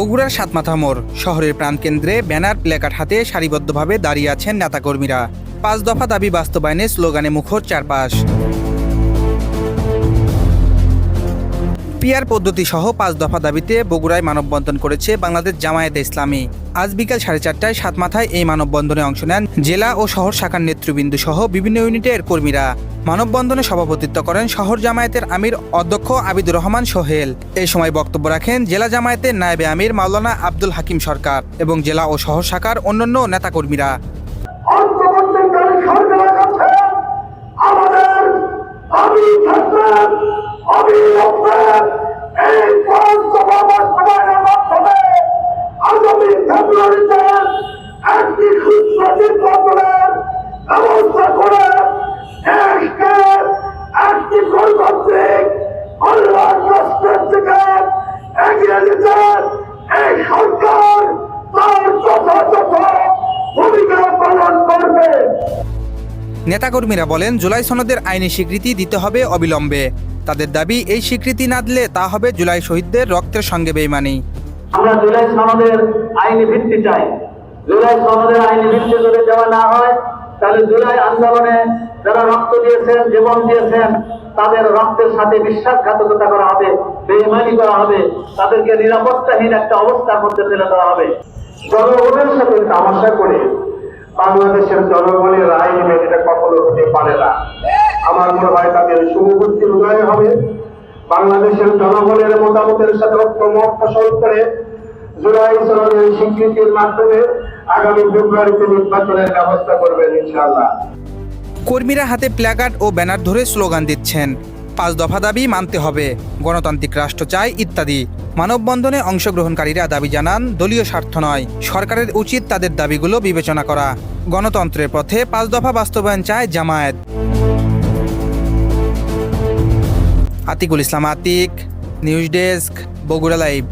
বগুড়ার সাতমাথা মোড়। শহরের প্রাণকেন্দ্রে ব্যানার প্লেকার্ড হাতে সারিবদ্ধভাবে দাঁড়িয়ে আছেন নেতাকর্মীরা। পাঁচ দফা দাবি বাস্তবায়নে স্লোগানে মুখর চারপাশ। পিয়ার পদ্ধতি সহ পাঁচ দফা দাবিতে বগুড়ায় মানববন্ধন করেছে বাংলাদেশ জামায়াতে ইসলামী। আজ বিকাল সাড়ে চারটায় সাতমাথায় এই মানববন্ধনে অংশ নেন জেলা ও শহর শাখার নেতৃবৃন্দ সহ বিভিন্ন ইউনিটের কর্মীরা। মানববন্ধনে সভাপতিত্ব করেন শহর জামায়াতের আমির অধ্যক্ষ আবিদুর রহমান সোহেল। এই সময় বক্তব্য রাখেন জেলা জামায়াতের নায়েবে আমির মাওলানা আব্দুল হাকিম সরকার এবং জেলা ও শহর শাখার অন্যান্য নেতাকর্মীরা। আমাদের আমি থাকবেন অবিলম্বে এই পাঁচ দফা বাস্তবায়নের মাধ্যমে আগামী ফেব্রুয়ারিতে একটি সুস্থ নির্বাচনের ব্যবস্থা করে দেশকে একটি গণতান্ত্রিক কল্যাণ রাষ্ট্রের দিকে এগিয়ে দিতে এই সরকার তার যথাযথ ভূমিকা পালন করবে। নেতাকর্মীরা বলেন জুলাই সনদের আইনি স্বীকৃতি দিতে হবে অবিলম্বে। তাদের দাবি এই স্বীকৃতি না দিলে তা হবে জুলাই শহীদদের রক্তের সঙ্গে বেইমানি। আমরা জুলাই সনদের আইনি ভিত্তি চাই। জুলাই সনদের আইনি ভিত্তি যদি দেওয়া না হয় তাহলে জুলাই আন্দোলনে যারা রক্ত দিয়েছেন, জীবন দিয়েছেন, তাদের রক্তের সাথে বিশ্বাসঘাতকতা করা হবে, বেইমানি করা হবে, তাদেরকে নিরাপত্তাহীন একটা অবস্থার মধ্যে ফেলে দেওয়া হবে। জনগণের সাথে তামাশা করে, বাংলাদেশের জনগণের রায় নেবে এটা কখনো হতে পারে না। আমার মনে হয় তাদের শুভবুদ্ধির উদয় হবে। বাংলাদেশের জনগণের মতামতের সাথে ঐক্যমত পোষণ করে জুলাই সনদের স্বীকৃতির মাধ্যমে আগামী ফেব্রুয়ারিতে নির্বাচনের ব্যবস্থা করবেন, ইনশাআল্লাহ। কর্মীরা হাতে প্ল্যাকার্ড ও ব্যানার ধরে স্লোগান দিচ্ছেন। পাঁচ দফা দাবি মানতে হবে। গণতান্ত্রিক রাষ্ট্র চাই ইত্যাদি। মানববন্ধনে অংশগ্রহণকারীরা দাবি জানান, দলীয় স্বার্থ নয়। সরকারের উচিত তাদের দাবিগুলো বিবেচনা করা। গণতন্ত্রের পথে পাঁচ দফা বাস্তবায়ন চায় Jamaat. Atikul Islam Atik, news desk, Bogura live.